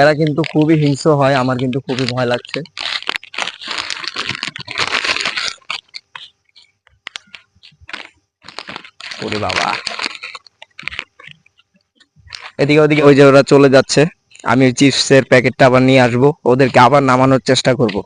এরা কিন্তু খুবই হিংস্র হয়, আমার কিন্তু খুবই ভয় লাগছে। ওরে বাবা। এদিকে ওদিকে ওই যে ওরা চলে যাচ্ছে। আমি ওই চিপসের প্যাকেটটা আবার নিয়ে আসব। ওদেরকে আবার নামানোর চেষ্টা করব।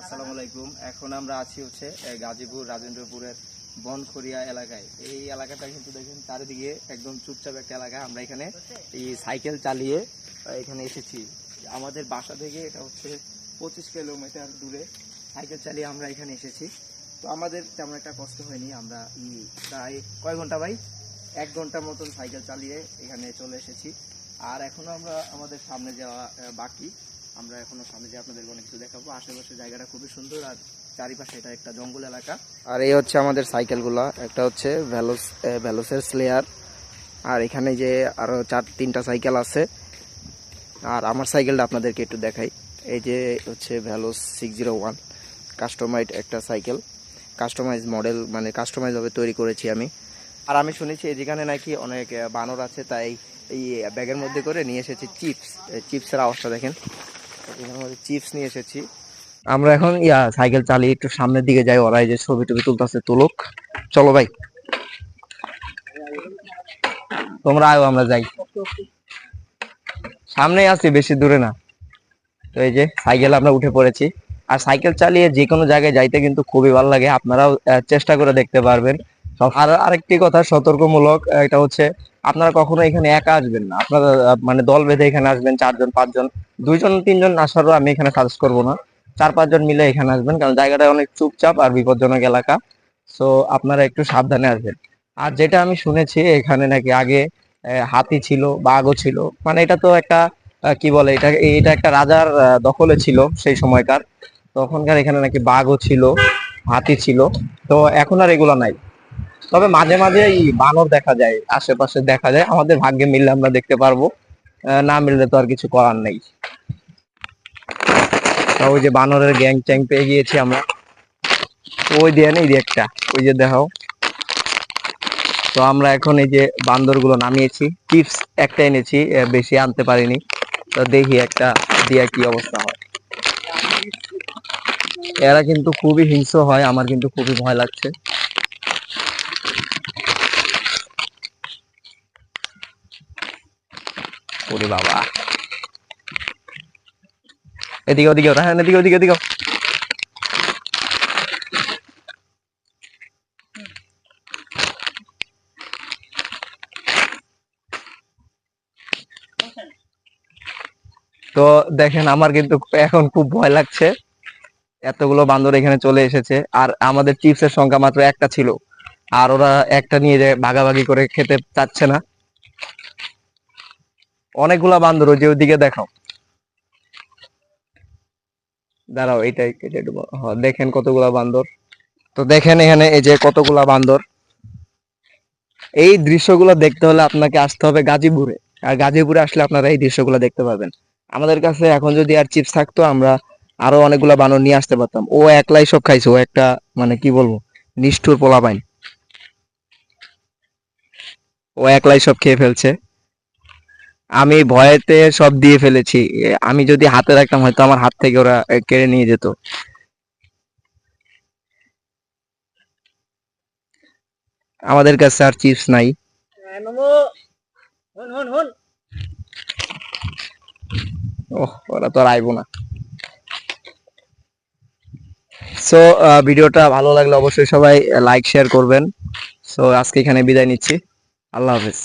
আসসালামু আলাইকুম। এখন আমরা আছি হচ্ছে গাজীপুর, রাজেন্দ্রপুরের বনখড়িয়া এলাকায়। এই এলাকাটা কিন্তু দেখেন চারিদিকে একদম চুপচাপ একটা এলাকা। আমরা এখানে এই সাইকেল চালিয়ে এখানে এসেছি। আমাদের বাসা থেকে এটা হচ্ছে পঁচিশ কিলোমিটার দূরে সাইকেল চালিয়ে আমরা এখানে এসেছি। তো আমাদের তেমন একটা কষ্ট হয়নি। আমরা প্রায় কয় ঘণ্টা ভাই? এক ঘণ্টার মতন সাইকেল চালিয়ে এখানে চলে এসেছি। আর এখনও আমরা আমাদের সামনে যাওয়া বাকি। আমরা এখনও সামনে যে আপনাদের অনেক কিছু দেখাবো। আশেপাশে জায়গাটা খুবই সুন্দর আর চারিপাশে এটা একটা জঙ্গল এলাকা। আর এই হচ্ছে আমাদের সাইকেলগুলা, একটা হচ্ছে ভ্যালোস ভ্যালোসের স্লেয়ার আর এখানে যে আরও চার, তিনটা সাইকেল আছে। আর আমার সাইকেলটা আপনাদেরকে একটু দেখাই। এই যে হচ্ছে ভ্যালোস সিক্স জিরো ওয়ান কাস্টমাইড একটা সাইকেল। কাস্টমাইজ মডেল মানে কাস্টমাইজ ভাবে তৈরি করেছি আমি। আর আমি শুনেছি যেখানে নাকি অনেক বানর আছে, তাই এই ব্যাগের মধ্যে করে নিয়ে এসেছি চিপস চিপসের আওয়াজটা দেখেন। চিপস নিয়ে এসেছি। আমরা এখন, ইয়া, সাইকেল চালিয়ে একটু সামনের দিকে যাই যে ছবি তুলতেছে, তুলুক। চলো ভাই। তোমরা আয়ো, আমরা যাই। সামনেই আছি, বেশি দূরে না। তো এই যে, সাইকেল আমরা উঠে পড়েছি। আর সাইকেল চালিয়ে যে কোনো জায়গায় যাইতে কিন্তু খুবই ভালো লাগে। আপনারাও চেষ্টা করে দেখতে পারবেন। আর আরেকটি কথা সতর্কমূলক এটা হচ্ছে আপনারা কখনো এখানে একা আসবেন না। আপনারা মানে দল বেঁধে এখানে আসবেন, চারজন, পাঁচজন, দুইজন, তিনজন আসারও আমি এখানে সাজেস্ট করব না। চার, পাঁচজন মিলে এখানে আসবেন, কারণ জায়গাটা অনেক চুপচাপ আর বিপজ্জনক এলাকা। সো আপনারা একটু সাবধানে আসবেন। আর যেটা আমি শুনেছি, এখানে নাকি আগে হাতি ছিল, বাঘও ছিল। মানে এটা তো একটা কি বলে, এটা এটা একটা রাজার দখলে ছিল সেই সময়কার। তখনকার এখানে নাকি বাঘও ছিল, হাতি ছিল। তো এখন আর এগুলো নাই। তবে মাঝে মাঝে এই বানর দেখা যায়, আশেপাশে দেখা যায়। আমাদের ভাগ্যে মিললে আমরা দেখতে পারব। না মিললে তো আর কিছু করার নেই। ওই যে বানরের গ্যাং ট্যাং পেয়ে গিয়েছি আমরা। ওই দিয়ে নেই একটা, ওই যে দেখাও। তো আমরা এখন এই যে বান্দরগুলো নামিয়েছি। টিপস একটা এনেছি বেশি আনতে পারিনি। তো দেখি একটা দিয়া কি অবস্থা হয়। এরা কিন্তু খুবই হিংস্র হয়, আমার কিন্তু খুবই ভয় লাগছে। ওরে বাবা। এদিকে, ওদিকে হ্যাঁ এদিকে, ওদিকে, এদিকে। তো দেখেন, আমার কিন্তু এখন খুব ভয় লাগছে। এতগুলো বান্দর এখানে চলে এসেছে, আর আমাদের চিপসের সংখ্যা মাত্র একটা ছিল। আর ওরা একটা নিয়ে ভাগাভাগি করে খেতে চাচ্ছে না। অনেকগুলা বান্দর, ওই যে ওইদিকে দেখাও। দাঁড়াও, এইটাই দেখেন কতগুলা বান্দর। তো দেখেন এখানে এই যে কতগুলা বান্দর। এই দৃশ্যগুলো দেখতে হলে আপনাকে আসতে হবে গাজীপুরে। আর গাজীপুরে আসলে আপনারা এই দৃশ্যগুলো দেখতে পাবেন। আমাদের কাছে এখন যদি আর চিপস থাকতো, আমরা আরও অনেকগুলা বানর নিয়ে আসতে পারতাম। ও একলাই সব খাইছে, ও একটা মানে কি বলব, নিষ্ঠুর পোলা পাইন ও একলাই সব খেয়ে ফেলছে। আমি ভয়েতে সব দিয়ে ফেলেছি। আমি যদি হাতে রাখতাম হয়তো আমার হাত থেকে ওরা কেড়ে নিয়ে যেত। আমাদের কাছে আর চিপস নাই। ওহ ওরা তো আর আইবো না। সো ভিডিওটা ভালো লাগলে অবশ্যই সবাই লাইক শেয়ার করবেন। সো আজকে এখানে বিদায় নিচ্ছি। আল্লাহ হাফেজ।